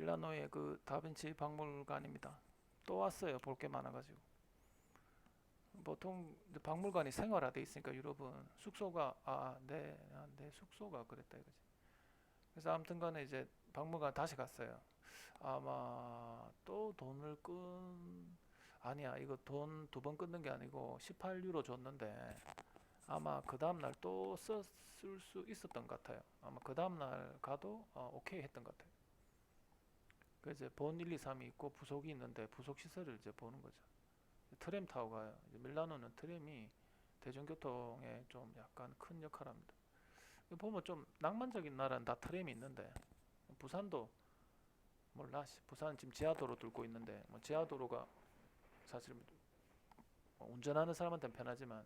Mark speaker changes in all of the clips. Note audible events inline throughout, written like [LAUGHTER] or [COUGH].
Speaker 1: 밀라노의 그 다빈치 박물관입니다. 또 왔어요. 볼 게 많아가지고. 보통 박물관이 생활화돼 있으니까 유럽은 숙소가 아내 아, 내 숙소가 그랬다 이거지. 그래서 아무튼간에 이제 박물관 다시 갔어요. 아마 또 돈을 끈 아니야 이거 돈 두 번 끊는 게 아니고 18유로 줬는데 아마 그 다음 날 또 썼을 수 있었던 것 같아요. 아마 그 다음 날 가도 어, 오케이 했던 것 같아요. 그 이제 본 1, 2, 3이 있고 부속이 있는데 부속 시설을 이제 보는 거죠. 트램 타워가 밀라노는 트램이 대중교통에 좀 약간 큰 역할을 합니다. 이거 보면 좀 낭만적인 나라는 다 트램이 있는데 부산도 몰라 씨. 부산 지금 지하도로 뚫고 있는데 뭐 지하도로가 사실 뭐 운전하는 사람한테는 편하지만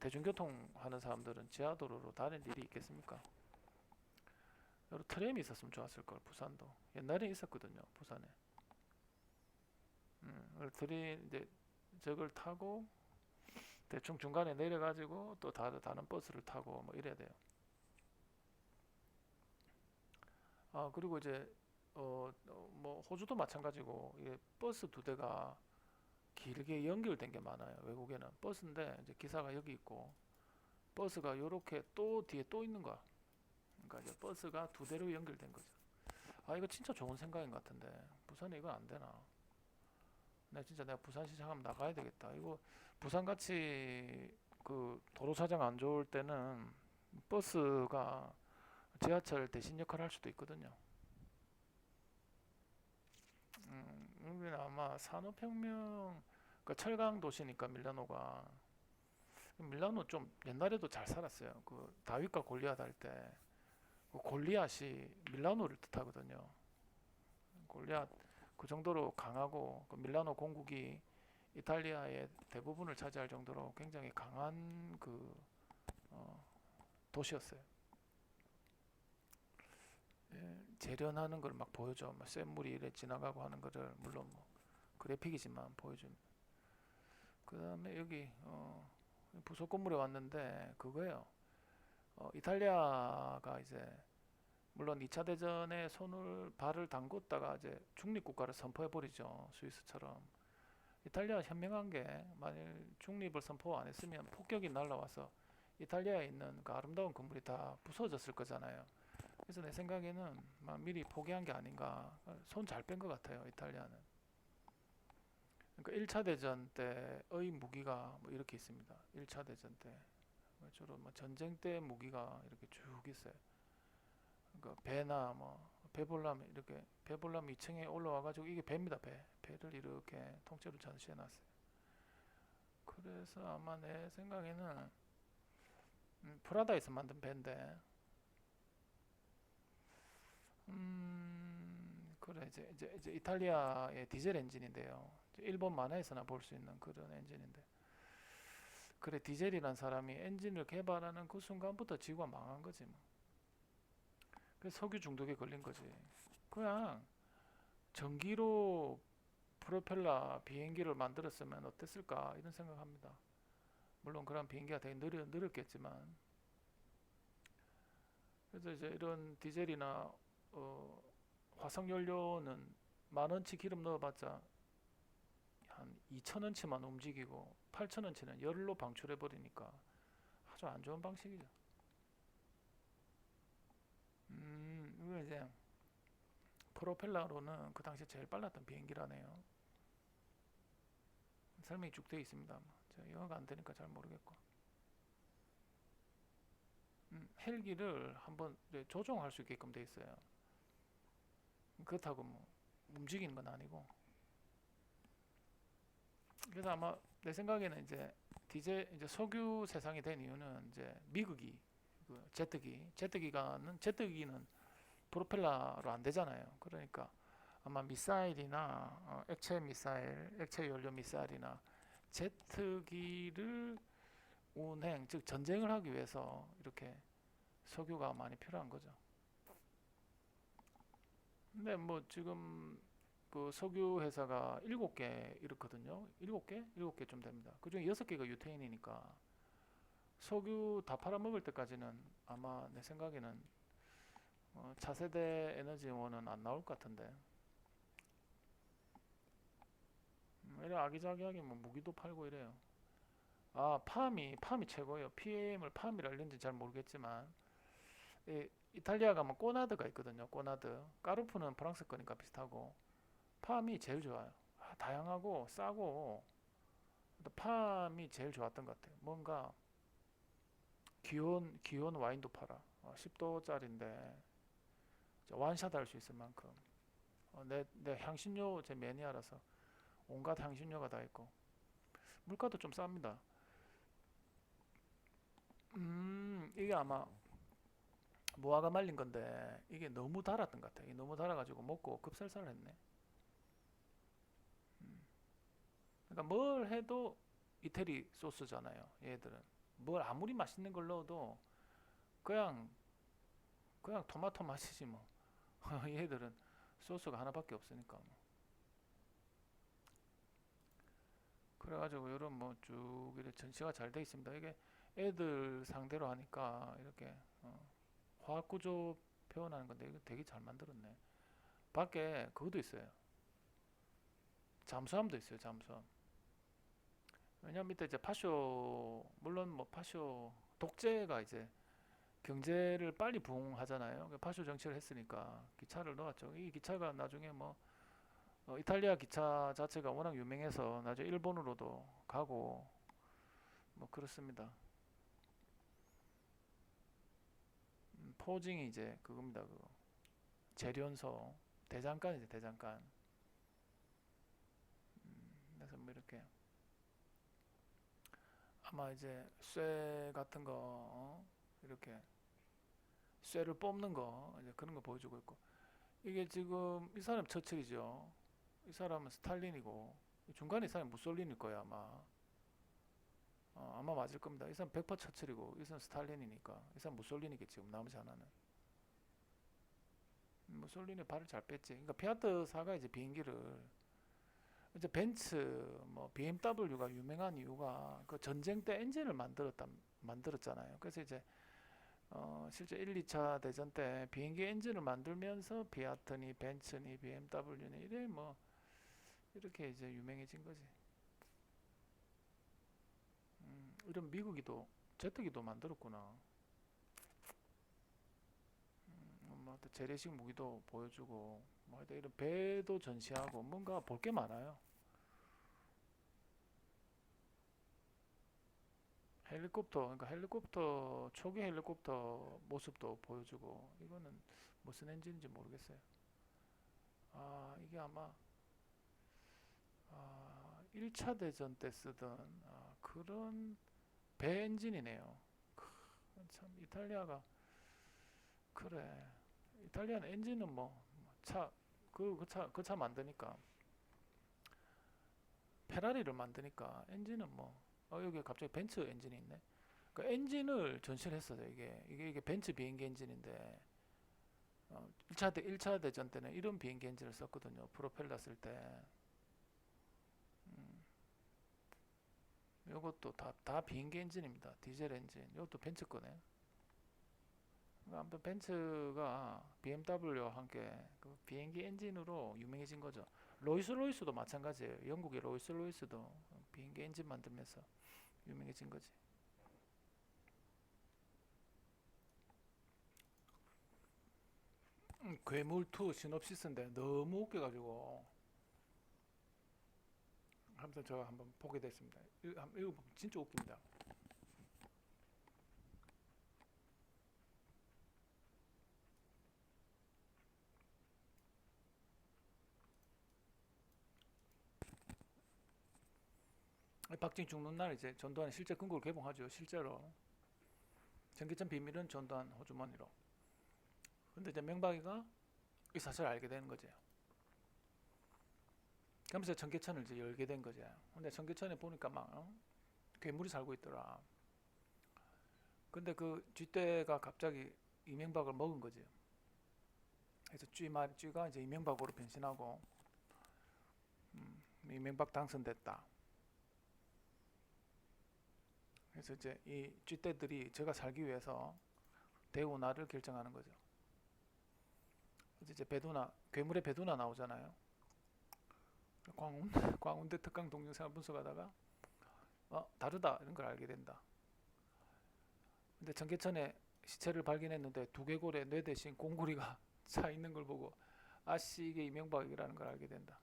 Speaker 1: 대중교통 하는 사람들은 지하도로로 다닐 일이 있겠습니까? 여러 트램이 있었으면 좋았을 걸 부산도 옛날에 있었거든요 부산에. 음, 들이 이제 저걸 타고 대충 중간에 내려가지고 또 다른 다른 버스를 타고 뭐 이래야 돼요. 아 그리고 이제 어 뭐 호주도 마찬가지고 이게 버스 두 대가 길게 연결된 게 많아요. 외국에는 버스인데 이제 기사가 여기 있고 버스가 요렇게 또 뒤에 또 있는 거야. 그러니까 버스가 두 대로 연결된 거죠. 아 이거 진짜 좋은 생각인 것 같은데 부산에 이거 안 되나? 나 진짜 내가 부산 시장 한번 나가야 되겠다. 이거 부산 같이 그 도로 사정 안 좋을 때는 버스가 지하철 대신 역할을 할 수도 있거든요. 음, 여기는 아마 산업혁명, 그 철강 도시니까 밀라노가 밀라노 좀 옛날에도 잘 살았어요. 그 다윗과 골리앗 할때 그 골리앗이 밀라노를 뜻하거든요. 골리앗 그 정도로 강하고 그 밀라노 공국이 이탈리아의 대부분을 차지할 정도로 굉장히 강한 그 어, 도시였어요. 예, 재련하는 걸 막 보여줘. 막 샘물이 이래 지나가고 하는 거를 물론 뭐 그래픽이지만 보여줍니다. 그 다음에 여기 어, 부속 건물에 왔는데 그거예요. 어, 이탈리아가 이제 물론 2차 대전에 손을 발을 담궜다가 이제 중립 국가를 선포해 버리죠. 스위스처럼. 이탈리아 현명한 게 만일 중립을 선포 안 했으면 폭격이 날라와서 이탈리아에 있는 그 아름다운 건물이 다 부서졌을 거잖아요. 그래서 내 생각에는 막 미리 포기한 게 아닌가. 손 잘 뺀 것 같아요. 이탈리아는. 그러니까 1차 대전 때의 무기가 뭐 이렇게 있습니다. 1차 대전 때 주로 뭐 전쟁 때 무기가 이렇게 쭉 있어요. 그러니까 배나 뭐 배볼람 이렇게 배볼람 2층에 올라와 가지고 이게 배입니다. 배. 배를 이렇게 통째로 전시해 놨어요. 그래서 아마 내 생각에는 음, 프라다에서 만든 배인데 음 그래 이제 이제, 이제 이탈리아의 디젤 엔진인데요. 일본 만화에서나 볼 수 있는 그런 엔진인데 그래 디젤이란 사람이 엔진을 개발하는 그 순간부터 지구가 망한 거지 뭐. 그래서 석유 중독에 걸린 거지. 그냥 전기로 프로펠러 비행기를 만들었으면 어땠을까 이런 생각합니다. 물론 그런 비행기가 되게 느려, 느렸겠지만 그래서 이제 이런 디젤이나 어, 화석 연료는 만 원치 기름 넣어봤자 한 2천 원치만 움직이고 8천 원치는 열로 방출해 버리니까 아주 안 좋은 방식이죠. 음, 이거 이제 프로펠러로는 그 당시에 제일 빨랐던 비행기라네요. 설명이 쭉 되어 있습니다. 뭐. 제가 영어가 안 되니까 잘 모르겠고. 음, 헬기를 한번 조종할 수 있게끔 돼 있어요. 그렇다고 뭐 움직이는 건 아니고. 그래서 아마 내 생각에는 이제 디젤 이제 석유 세상이 된 이유는 이제 미국이 그 제트기 제트기가는 제트기는 프로펠러로 안 되잖아요. 그러니까 아마 미사일이나 어, 액체 미사일, 액체 연료 미사일이나 제트기를 운행 즉 전쟁을 하기 위해서 이렇게 석유가 많이 필요한 거죠. 근데 뭐 지금 그 석유 회사가 일곱 개 이렇거든요. 일곱 개, 일곱 개좀 됩니다. 그중에 여섯 개가 유태인이니까 석유 다 팔아먹을 때까지는 아마 내 생각에는 어, 차세대 에너지원은 안 나올 것 같은데. 음, 이래 아기자기하게 뭐 무기도 팔고 이래요. 아, 팜이 팜이 최고예요. PAM을 팜이라 이런지 잘 모르겠지만 이, 이탈리아 가면 꼬나드가 있거든요. 꼬나드. 까르푸는 프랑스 거니까 비슷하고 팜이 제일 좋아요. 아, 다양하고 싸고 또 팜이 제일 좋았던 것 같아요. 뭔가 기온 기온 와인도 팔아. 어, 10도짜리인데 완샷 할 수 있을 만큼. 어, 내, 내 향신료 제 매니아라서 온갖 향신료가 다 있고 물가도 좀 쌉니다. 음, 이게 아마 무화과 말린 건데 이게 너무 달았던 것 같아. 이게 너무 달아가지고 먹고 급살살 했네. 음. 그러니까 뭘 해도 이태리 소스잖아요. 얘들은 뭘 아무리 맛있는 걸 넣어도 그냥 그냥 토마토 맛이지 뭐. [LAUGHS] 얘들은 소스가 하나밖에 없으니까 뭐. 그래가지고 이런 뭐 쭉 이렇게 전시가 잘 돼 있습니다. 이게 애들 상대로 하니까 이렇게 어, 화학 구조 표현하는 건데 이거 되게 잘 만들었네. 밖에 그것도 있어요. 잠수함도 있어요. 잠수함. 왜냐면 밑에 이제 파쇼 물론 뭐 파쇼 독재가 이제 경제를 빨리 부흥하잖아요. 그 파쇼 정치를 했으니까 기차를 넣었죠. 이 기차가 나중에 뭐 어, 이탈리아 기차 자체가 워낙 유명해서 나중에 일본으로도 가고 뭐 그렇습니다. 음, 포징이 이제 그겁니다. 그거. 재련소 대장간이죠 대장간. 음, 그래서 뭐 이렇게 아마 이제 쇠 같은 거 어? 이렇게 쇠를 뽑는 거 이제 그런 거 보여주고 있고 이게 지금 이 사람 처칠이죠. 이 사람은 스탈린이고 중간에 이 사람이 무솔린일 거야 아마. 어, 아마 맞을 겁니다. 이 사람 100% 처칠이고 이 사람 스탈린이니까 이 사람 무솔린이겠지 지금 나머지 하나는. 무솔린이 발을 잘 뺐지. 그러니까 피아트 사가 이제 비행기를 이제 벤츠 뭐 BMW가 유명한 이유가 그 전쟁 때 엔진을 만들었다 만들었잖아요. 그래서 이제 어 실제 1, 2차 대전 때 비행기 엔진을 만들면서 비아트니 벤츠니 BMW니 이래 뭐 이렇게 이제 유명해진 거지. 음, 이런 미국이도 제트기도 만들었구나. 음, 뭐 재래식 무기도 보여주고 뭐 이런 배도 전시하고 뭔가 볼 게 많아요. 헬리콥터, 그러니까 헬리콥터 초기 헬리콥터 모습도 보여주고 이거는 무슨 엔진인지 모르겠어요. 아 이게 아마 아, 1차 대전 때 쓰던 아, 그런 배 엔진이네요. 크, 참 이탈리아가 그래. 이탈리아는 엔진은 뭐 차 그 그 차 그 차 만드니까 페라리를 만드니까 엔진은 뭐 어, 여기 갑자기 벤츠 엔진이 있네. 그 엔진을 전시를 했어요. 이게 이게 이게 벤츠 비행기 엔진인데 어, 1차 대 1차 대전 때는 이런 비행기 엔진을 썼거든요. 프로펠러 쓸 때. 음, 요것도 다, 다 비행기 엔진입니다. 디젤 엔진. 이것도 벤츠 거네. 그러니까 아무튼 벤츠가 BMW와 함께 그 비행기 엔진으로 유명해진 거죠. 로이스로이스도 마찬가지예요. 영국의 로이스로이스도 비행기 엔진 만들면서 유명해진 거지. 음, 괴물2 시놉시스인데 너무 웃겨가지고 아무튼 제가 한번 보게 됐습니다. 읽어보면 진짜 웃깁니다. 박진 죽는 날 이제 전두환이 실제 근거를 개봉하죠. 실제로 전기천 비밀은 전두환 호주머니로. 근데 이제 명박이가 이 사실을 알게 되는 거죠. 그러면서 전기천을 이제 열게 된 거죠. 근데 전기천에 보니까 막 어? 괴물이 살고 있더라. 근데 그 쥐떼가 갑자기 이명박을 먹은 거죠. 그래서 쥐말 쥐가 이제 이명박으로 변신하고 음, 이명박 당선됐다. 그래서 이제 이 쥐떼들이 제가 살기 위해서 대우나를 결정하는 거죠. 이제 배두나 괴물의 배두나 나오잖아요. 광운 [LAUGHS] 광운대 특강 동영상을 분석하다가 어 다르다 이런 걸 알게 된다. 근데 청계천에 시체를 발견했는데 두개골에 뇌 대신 공구리가 [LAUGHS] 차 있는 걸 보고 아씨 이게 이명박이라는 걸 알게 된다.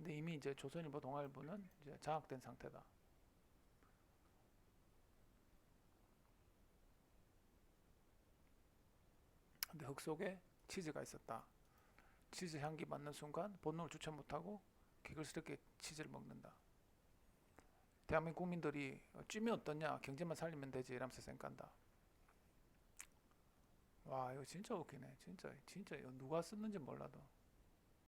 Speaker 1: 근데 이미 이제 조선일보 동아일보는 이제 장악된 상태다. 근데 흙 속에 치즈가 있었다. 치즈 향기 맡는 순간 본능을 주체 못하고 기글스럽게 치즈를 먹는다. 대한민국 국민들이 어, 찜이 어떠냐 경제만 살리면 되지 이러면서 생각한다. 와 이거 진짜 웃기네. 진짜 진짜 이거 누가 썼는지 몰라도